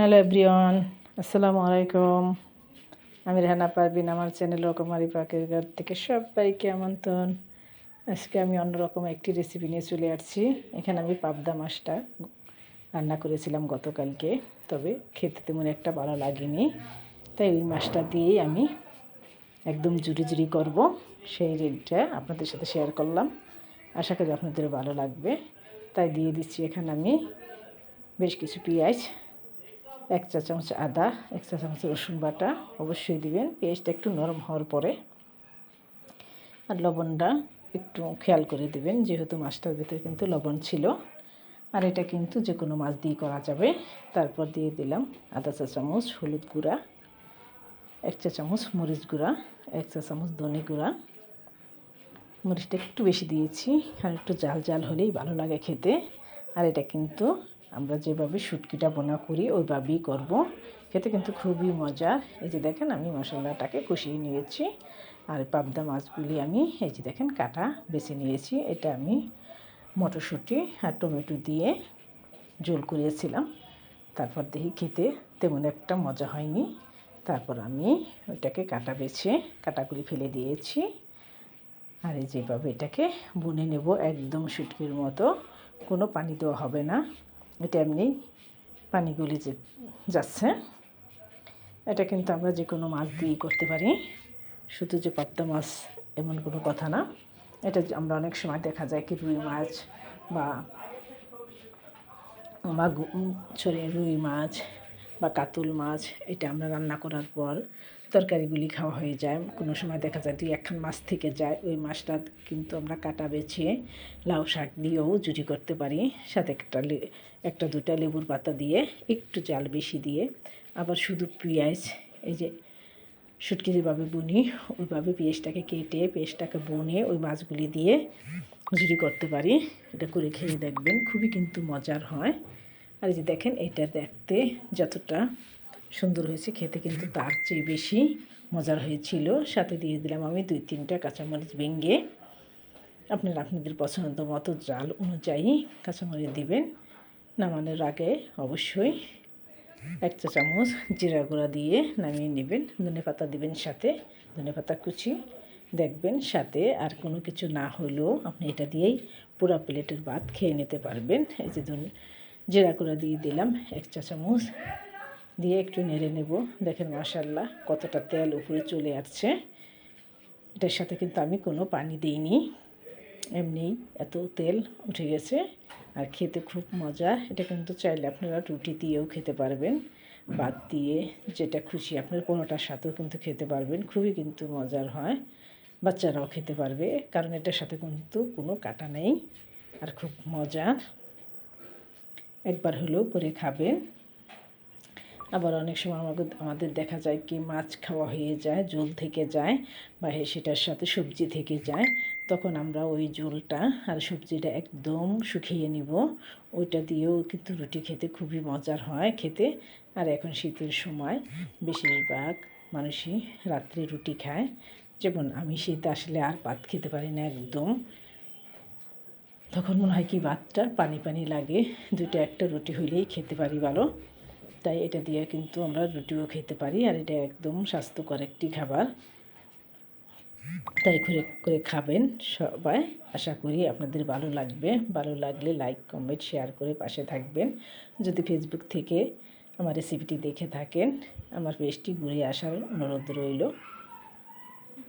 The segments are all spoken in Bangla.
হ্যালো এভরিওয়ান, আসসালামু আলাইকুম। আমি রেহানা পারবিন আমার চ্যানেল রকমারি পাকের ঘর থেকে সবাইকে আমন্ত্রণ। আজকে আমি অন্যরকম একটি রেসিপি নিয়ে চলে আসছি। এখানে আমি পাবদা মাছটা রান্না করেছিলাম গতকালকে, তবে খেতে তেমন একটা ভালো লাগেনি। তাই ওই মাছটা দিয়েই আমি একদম জুড়ি জুড়ি করব। সেই রেটটা আপনাদের সাথে শেয়ার করলাম। আশা করি আপনাদের ভালো লাগবে। তাই দিয়ে দিচ্ছি এখানে আমি বেশ কিছু পেঁয়াজ এক চা চামচ আদা, এক চা চামচ রসুন বাটা অবশ্যই দিবেন। পেঁয়াজটা একটু নরম হওয়ার পরে আর লবণটা একটু খেয়াল করে দেবেন, যেহেতু মাছটার ভিতরে কিন্তু লবণ ছিল। আর এটা কিন্তু যে কোনো মাছ দিয়ে করা যাবে। তারপর দিয়ে দিলাম আধা চা চামচ হলুদ গুঁড়া, এক চা চামচ মরিচ গুঁড়া, এক চা চামচ ধনে গুঁড়া। মরিচটা একটু বেশি দিয়েছি, আর একটু জাল জাল হলেই ভালো লাগে খেতে। আর এটা কিন্তু আমরা যেভাবে শুটকিটা বোনা করি, ওইভাবেই করব। খেতে কিন্তু খুবই মজার এই যে দেখেন আমি মশলাটাকে কষিয়ে নিয়েছি। আর পাবদা মাছগুলি আমি, এই যে দেখেন কাটা বেছে নিয়েছি। এটা আমি মটরশুঁটি আর টমেটো দিয়ে জোল করিয়েছিলাম তারপর দেখি খেতে তেমন একটা মজা হয়নি। তারপর আমি ওইটাকে কাটা বেছে কাটাগুলি ফেলে দিয়েছি। আর এই যেভাবে এটাকে বুনে নেব একদম শুটকির মতো, কোনো পানি দেওয়া হবে না। এটা এমনি পানি গলে যাচ্ছে। এটা কিন্তু আমরা যে কোনো মাছ দিয়ে করতে পারি। শুধু যে পাত্তা মাছ এমন কোনো কথা না। এটা আমরা অনেক সময় দেখা যায় কি রুই মাছ বা মাগু সরি, রুই মাছ বা কাতুল মাছ, এটা আমরা রান্না করার পর তরকারিগুলি খাওয়া হয়ে যায়। কোনো সময় দেখা যায় দুই একখান মাছ থেকে যায়, ওই মাছটা কিন্তু আমরা কাটা বেছে লাউ শাক দিয়েও জুড়ি করতে পারি। সাথে একটা একটা দুটা লেবুর পাতা দিয়ে একটু চাল বেশি দিয়ে আবার শুধু পেঁয়াজ, এই যে শুটকি যেভাবে বুনি, ওইভাবে পেঁয়াজটাকে কেটে, পেঁয়াজটাকে বনে ওই মাছগুলি দিয়ে জুড়ি করতে পারি। এটা করে খেয়ে দেখবেন, খুবই কিন্তু মজার হয়। আর এই যে দেখেন, এটা দেখতে যতটা সুন্দর হয়েছে, খেতে কিন্তু তার চেয়ে বেশি মজার হয়েছিল। সাথে দিয়ে দিলাম আমি দুই তিনটা কাঁচামরিচ ভেঙে। আপনারা আপনাদের পছন্দ মতো জাল অনুযায়ী কাঁচামরিচ দিবেন। নামানোর আগে অবশ্যই এক চা চামচ জিরা গুঁড়া দিয়ে নামিয়ে নেবেন। ধনে পাতা দিবেন সাথে, ধনে পাতা কুচি। দেখবেন সাথে আর কোনো কিছু না হলেও আপনি এটা দিয়েই পুরো প্লেটের ভাত খেয়ে নিতে পারবেন। এই যে ধনে জিরা গুঁড়া দিয়ে দিলাম, এক চা চামচ। দিয়ে একটু নেড়ে নেব। দেখেন মাসাল্লাহ কতটা তেল উপরে চলে আসছে। এটার সাথে কিন্তু আমি কোনো পানি দিইনি। এমনি এত তেল উঠে গেছে। আর খেতে খুব মজা। এটা কিন্তু চাইলে আপনারা রুটি দিয়েও খেতে পারবেন। বাদ দিয়ে যেটা খুশি আপনার পরোটার সাথেও কিন্তু খেতে পারবেন। খুবই কিন্তু মজার হয়। বাচ্চারাও খেতে পারবে। কারণ এটার সাথে কিন্তু কোনো কাটা নেই। আর খুব মজার। একবার হলেও করে খাবেন। আবার অনেক সময় আমাদের আমাদের দেখা যায় কি মাছ খাওয়া হয়ে যায় জল থেকে যায় বা সেটার সাথে সবজি থেকে যায়, তখন আমরা ওই জলটা আর সবজিটা একদম শুকিয়ে নিব। ওইটা দিয়েও কিন্তু রুটি খেতে খুবই মজার হয় খেতে। আর এখন শীতের সময় বেশিরভাগ মানুষই রাত্রে রুটি খায়। যেমন আমি শীত আসলে আর ভাত খেতে পারি না একদম। তখন মনে হয় কি ভাতটা পানি পানি লাগে। দুটো একটা রুটি হইলেই খেতে পারি ভালো। তাই এটা দিয়ে কিন্তু আমরা রুটিও খেতে পারি আর এটা একদম স্বাস্থ্যকর একটি খাবার। তাই করে করে খাবেন সবাই। আশা করি আপনাদের ভালো লাগবে। ভালো লাগলে লাইক কমেন্ট শেয়ার করে পাশে থাকবেন। যদি ফেসবুক থেকে আমার রেসিপিটি দেখে থাকেন, আমার পেজটি ঘুরে আসার অনুরোধ রইল।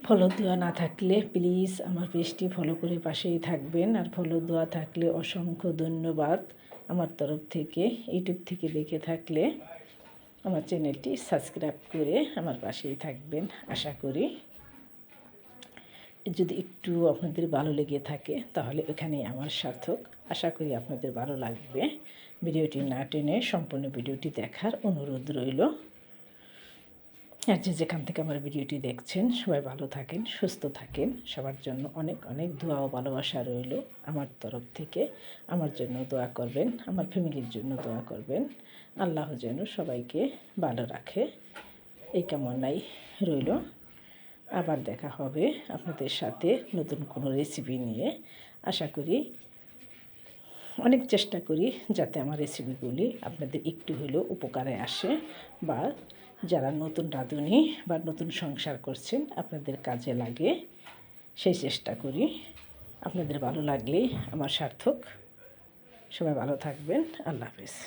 ফলো দেওয়া না থাকলে প্লিজ আমার পেজটি ফলো করে পাশেই থাকবেন আর ফলো দেওয়া থাকলে অসংখ্য ধন্যবাদ আমার তরফ থেকে ইউটিউব থেকে দেখে থাকলে আমার চ্যানেলটি সাবস্ক্রাইব করে আমার পাশেই থাকবেন, আশা করি। যদি একটু আপনাদের ভালো লেগে থাকে তাহলে এখানে আমার সার্থক। আশা করি আপনাদের ভালো লাগবে। ভিডিওটি না টেনে সম্পূর্ণ ভিডিওটি দেখার অনুরোধ রইল। আর যে যেখান থেকে আমার ভিডিওটি দেখছেন, সবাই ভালো থাকেন, সুস্থ থাকেন। সবার জন্য অনেক অনেক দোয়া ও ভালোবাসা রইল আমার তরফ থেকে। আমার জন্য দোয়া করবেন, আমার ফ্যামিলির জন্য দোয়া করবেন। আল্লাহ যেন সবাইকে ভালো রাখে। এই কামনাই রইল। আবার দেখা হবে আপনাদের সাথে নতুন কোনো রেসিপি নিয়ে। আশা করি, অনেক চেষ্টা করি যাতে আমার রেসিপিগুলি আপনাদের একটু হলেও উপকারে আসে বা যারা নতুন রাঁধুনি বা নতুন সংসার করছেন, আপনাদের কাজে লাগে। সেই চেষ্টা করি। আপনাদের ভালো লাগলেই আমার সার্থক। সবাই ভালো থাকবেন। আল্লাহ হাফেজ।